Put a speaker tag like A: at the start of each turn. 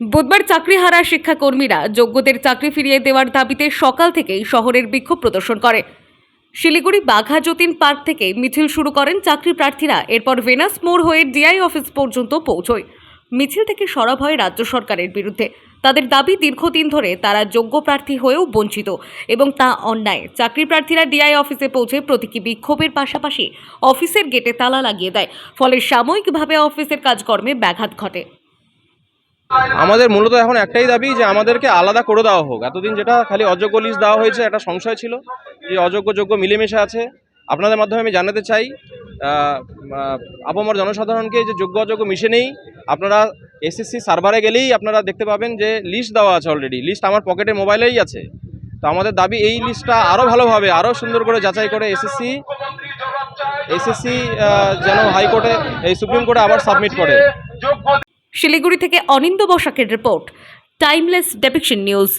A: বুধবার চাকরিহারা শিক্ষাকর্মীরা যোগ্যদের চাকরি ফিরিয়ে দেওয়ার দাবিতে সকাল থেকেই শহরের বিক্ষোভ প্রদর্শন করে। শিলিগুড়ি বাঘা যতীন পার্ক থেকে মিছিল শুরু করেন চাকরি প্রার্থীরা। এরপর ভেনাস মোড় হয়ে ডিআই অফিস পর্যন্ত পৌঁছয়। মিছিল থেকে সরব হয় রাজ্য সরকারের বিরুদ্ধে। তাদের দাবি দীর্ঘদিন ধরে তারা যোগ্য প্রার্থী হয়েও বঞ্চিত এবং তা অন্যায়। চাকরি প্রার্থীরা ডিআই অফিসে পৌঁছে প্রতীকী বিক্ষোভের পাশাপাশি অফিসের গেটে তালা লাগিয়ে দেয়। ফলে সাময়িকভাবে অফিসের কাজকর্মে ব্যাঘাত ঘটে।
B: আমাদের মূলত এখন একটাই দাবি যে আমাদেরকে আলাদা করে দেওয়া হোক। এতদিন যেটা খালি অযোগ্য লিস্ট দেওয়া হয়েছে, একটা সংশয় ছিল। যে অযোগ্য যোগ্য মিলেমিশে আছে। আপনাদের মাধ্যমে আমি জানাতে চাই আপামর জনসাধারণকে যে যোগ্য অযোগ্য মিশে নেই আপনারা এসএসসি সার্ভারে গেলেই আপনারা দেখতে পাবেন যে লিস্ট দেওয়া আছে অলরেডি লিস্ট আমার পকেটে মোবাইলেই আছে। তো আমাদের দাবি এই লিস্টটা আরও ভালোভাবে আরও সুন্দর করে যাচাই করে এসএসসি এসএসসি যেন হাইকোর্টে, এই সুপ্রিম কোর্টে আবার সাবমিট করে।
A: শিলিগুড়ি থেকে অনিন্দ বসাকের রিপোর্ট টাইমলেস ডেপিকশন নিউজ